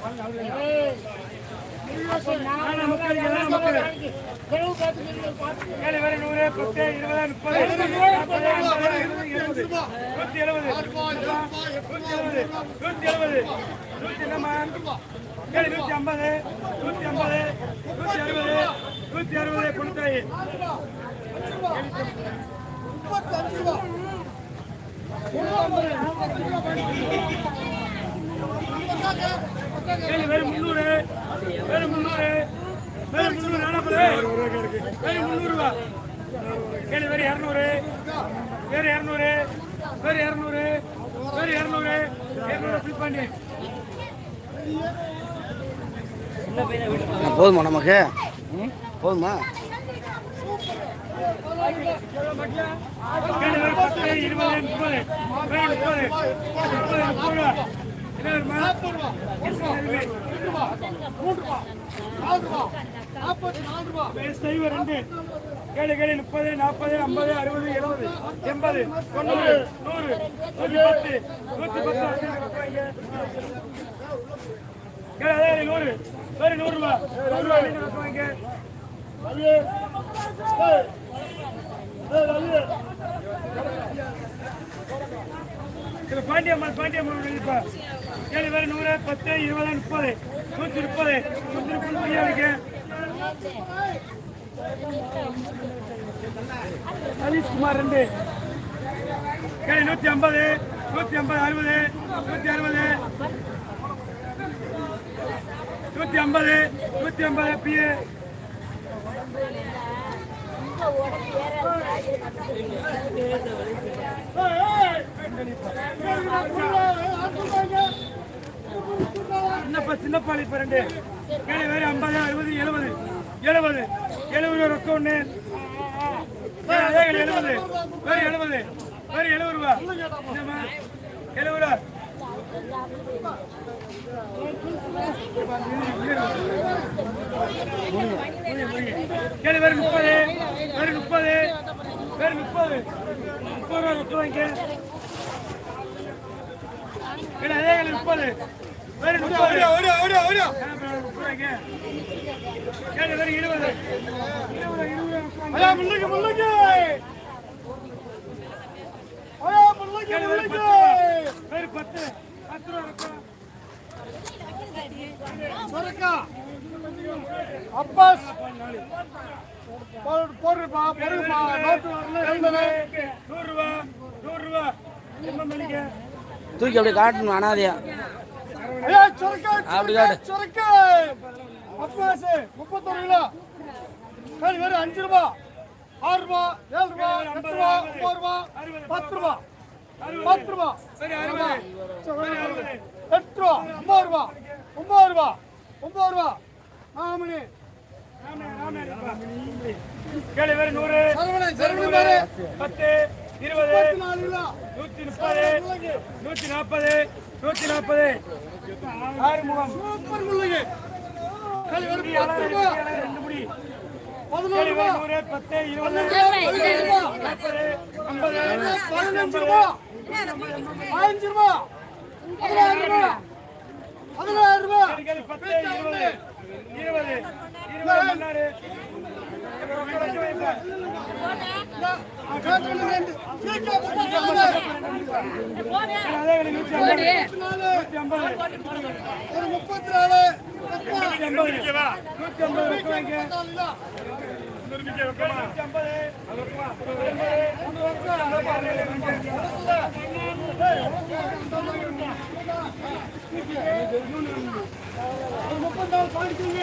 நாலு ஐம்பது நூற்றி நூற்றி ஐம்பது அறுபது நூற்றி அறுபது கொடுத்தாயி ஏழு பேர் முந்நூறு. பேர் முந்நூறு. பேர் முந்நூறு நானூறு. பேர் முந்நூறுவா ஏழு பேர் இரநூறு. பேர் இரநூறு. பேர் இரநூறு. பேர் இரநூறு. இரநூறு ஃபில் பண்ணி. போதுமா நமக்கு? போதுமா? இருபது முப்பது. முப்பது. முப்பது முப்பது. ரூபா என்ன வருமா முப்பது நாற்பது ஐம்பது அறுபது எழுபது எண்பது தொண்ணூறு நூறு நூற்றி பத்து நூற்றி பத்து அதே நூறு வேறு நூறு ரூபா நூறு இது பாண்டியம்மாள் பாண்டியம்மாள். இப்ப ஏழு பேர் நூறு பத்து இருபது முப்பது நூற்றி முப்பது நூற்றி முப்பது பையன் இருக்கு சதீஷ்குமார் ரெண்டு ஏழு நூற்றி ஐம்பது நூற்றி ஐம்பது அறுபது நூற்றி அறுபது நூற்றி ஐம்பது நூற்றி ஐம்பது பிஏ சின்னப்பா சின்னப்பாளி இப்ப ரெண்டு ஏழு பேர் ஐம்பது அறுபது எழுபது. எழுபது. எழுபது ரொக்கம் ஒன்று வேற அதே எழுபது. வேறு எழுபது. வேற எழுபது ரூபா. என்னம்மா? எழுபது ரூபா. ஏழு பேர் முப்பது. பேர் முப்பது. பேர் முப்பது. முப்பது ரூபா ரொக்கம் வாங்கிக்க. இல்ல, அதே கடையில் முப்பது. அப்பாஸ் போடுப்பா போடுப்பா தூக்கி அப்படியே காட்டணும் அனாதையா. அப்படி. சொரக்கா அப்பாஸ் முப்பத்தொரு கிலோ. சரி வெறும் அஞ்சு ரூபா. ஆறு ரூபா ஏழு ரூபா எட்டு ரூபா ஒன்பது ரூபா பத்து ரூபா. பத்து ரூபா. எட்டு ரூபா ஒன்பது ரூபா. ஒன்பது ரூபா. ஒன்பது ரூபா. ஆமணி கேளு வேறு நூறு. பத்து. இருபது நூத்தி முப்பது நூத்தி நாற்பது நூத்தி நாற்பது ஆறு முகம் சூப்பர் முள்ளுங்க ரெண்டு முடி. பதினோரு நூறு பத்து இருபது நாற்பது ஐம்பது பதினஞ்சு ரூபா. பதினஞ்சு ரூபா. ரூபா. பதினாயிரம் ரூபா. பத்து இருபது இருபது இருபது மன்னாரு முப்பத்தி நாலு நூத்தி ஐம்பது நூத்தி ஐம்பது முப்பத்தி நாலு பாடிக்கிறீங்க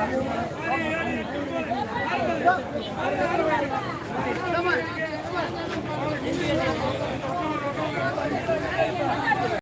Come on.